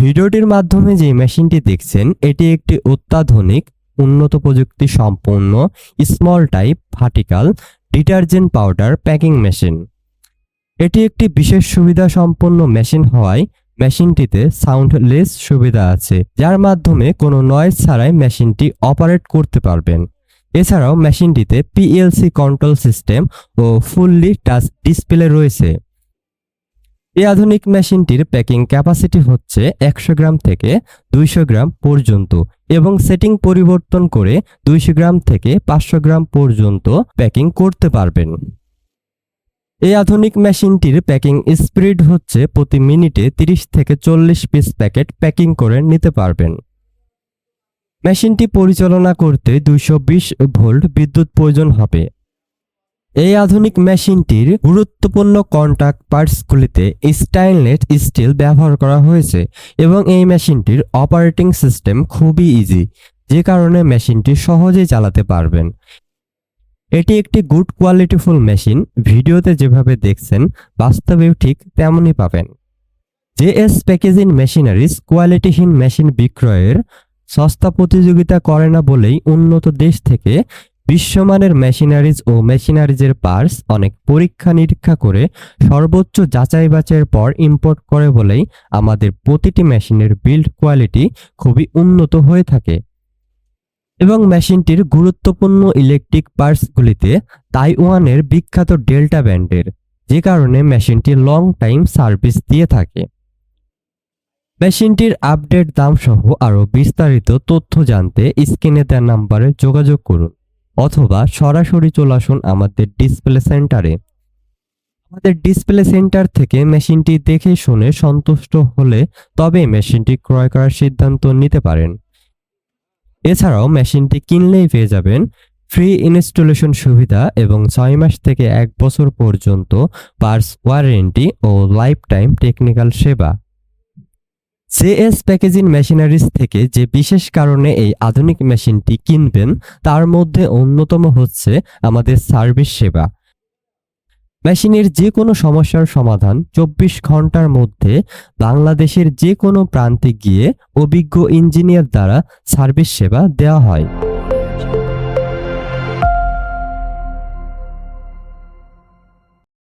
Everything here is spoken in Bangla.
ভিডিওটির মাধ্যমে যে মেশিনটি দেখছেন, এটি একটি অত্যাধুনিক, উন্নত প্রযুক্তি সম্পন্ন small type vertical detergent powder packing machine এটি একটি বিশেষ সুবিধা সম্পন্ন মেশিন হওয়ায় মেশিনটিতে সাউন্ডলেস সুবিধা আছে, যার মাধ্যমে কোনো নয়েজ ছাড়াই মেশিনটি অপারেট করতে পারবেন। এছাড়াও মেশিনটিতে পিএলসি কন্ট্রোল সিস্টেম ও ফুললি টাচ ডিসপ্লে রয়েছে। এই আধুনিক মেশিনটির প্যাকিং ক্যাপাসিটি হচ্ছে একশো গ্রাম থেকে দুইশো গ্রাম পর্যন্ত এবং সেটিং পরিবর্তন করে দুইশো গ্রাম থেকে পাঁচশো গ্রাম পর্যন্ত প্যাকিং করতে পারবেন। এই আধুনিক মেশিনটির প্যাকিং স্পিড হচ্ছে প্রতি মিনিটে 30 থেকে চল্লিশ পিস প্যাকেট প্যাকিং করে নিতে পারবেন। মেশিনটি পরিচালনা করতে দুইশ বিশ ভোল্ট বিদ্যুৎ প্রয়োজন হবে। এই আধুনিক মেশিনটির গুরুত্বপূর্ণ কন্ট্যাক্ট পার্টসগুলিতে স্টাইনলেস স্টিল ব্যবহার করা হয়েছে এবং এই মেশিনটির অপারেটিং সিস্টেম খুবই ইজি যে কারণে মেশিনটি সহজেই চালাতে পারবেন। এটি একটি গুড কোয়ালিটিফুল মেশিন, ভিডিওতে যেভাবে দেখছেন, বাস্তবেও ঠিক তেমনই পাবেন। জেএস প্যাকেজিং মেশিনারিজ কোয়ালিটিহীন মেশিন বিক্রয়ের সস্তা প্রতিযোগিতা করে না বলেই উন্নত দেশ থেকে বিশ্বমানের মেশিনারিজ ও মেশিনারিজের পার্টস অনেক পরীক্ষা নিরীক্ষা করে সর্বোচ্চ যাচাই বাছাইয়ের পর ইম্পোর্ট করে বলেই আমাদের প্রতিটি মেশিনের বিল্ড কোয়ালিটি খুবই উন্নত হয়ে থাকে। এবং মেশিনটির গুরুত্বপূর্ণ ইলেকট্রিক পার্টসগুলিতে তাইওয়ানের বিখ্যাত ডেল্টা ব্যান্ডের, যে কারণে মেশিনটি লং টাইম সার্ভিস দিয়ে থাকে। মেশিনটির আপডেট দাম সহ আরও বিস্তারিত তথ্য জানতে স্ক্রিনে দেওয়া নাম্বারে যোগাযোগ করুন। অথবা সরাসরি চলে আসুন আমাদের ডিসপ্লে সেন্টারে আমাদের ডিসপ্লে সেন্টার থেকে মেশিনটি দেখে শুনে সন্তুষ্ট হলে তবে মেশিনটি ক্রয় করার সিদ্ধান্ত নিতে পারেন। এছাড়াও মেশিনটি কিনলেই পেয়ে যাবেন ফ্রি ইনস্টলেশন সুবিধা এবং ছয় মাস থেকে এক বছর পর্যন্ত পার্স ওয়ারেন্টি ও লাইফ টাইম টেকনিক্যাল সেবা। জেএস প্যাকেজিং মেশিনারিজ থেকে যে বিশেষ কারণে এই আধুনিক মেশিনটি কিনবেন, তার মধ্যে অন্যতম হচ্ছে আমাদের সার্ভিস সেবা। মেশিনের যে কোনো সমস্যার সমাধান চব্বিশ ঘণ্টার মধ্যে বাংলাদেশের যে কোনো প্রান্তে গিয়ে অভিজ্ঞ ইঞ্জিনিয়ার দ্বারা সার্ভিস সেবা দেওয়া হয়।